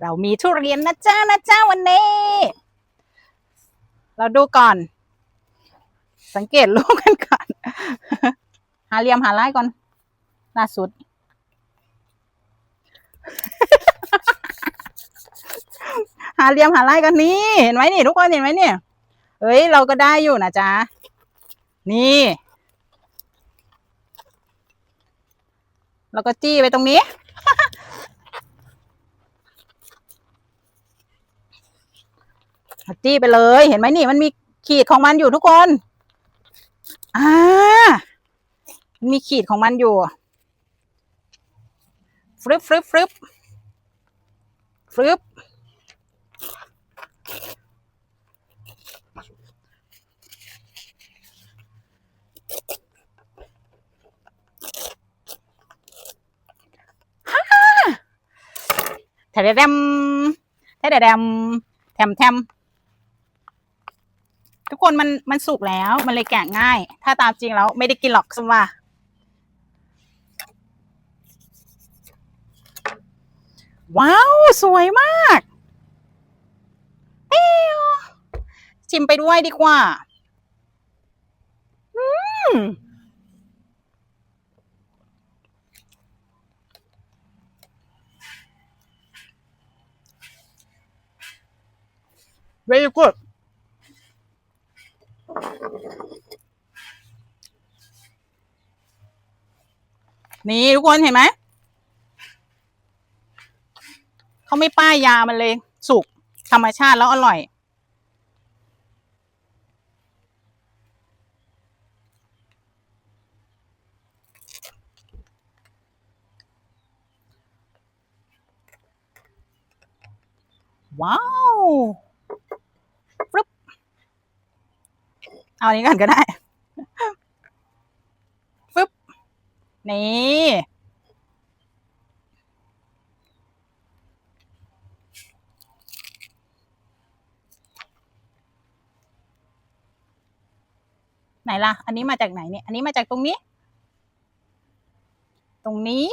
เรามีทุเรียนนะจ้านะจ้าวันนี้ เราดูก่อน สังเกตลูกกันก่อน หาเหลี่ยมหาไล่ก่อนล่าสุด หาเหลี่ยมหาไล่กันนี่เห็นไหมนี่ทุกคนเห็นไหมเนี่ยเอ้ยเราก็ได้อยู่นะจ๊ะนี่ แล้วก็จี้ไปตรงนี้ จี้ไปเลยเห็นไหมนี่มันมีขีดของมันอยู่ทุกคนอ่ามันมีขีดของมันอยู่ฟรึบฟรึบฟรึบฟรึบฮ่าแทะแดมแทะแดมแทมแทมทุกคนมันมันสุกแล้วมันเลยแกะง่าย ถ้าตามจริงแล้วไม่ได้กินหรอกสมว่า ว้าว สวยมากเอ้วชิมไปด้วยดีกว่า อืม very good นี่ทุกคนเห็นไหม เขาไม่ป้ายยามันเลย สุก ธรรมชาติแล้วอร่อย ว้าวฟึบ เอาอันนี้ก่อนก็ได้ฟึบนี่ไหนล่ะ อันนี้มาจากไหนเนี่ย อันนี้มาจากตรงนี้ ตรงนี้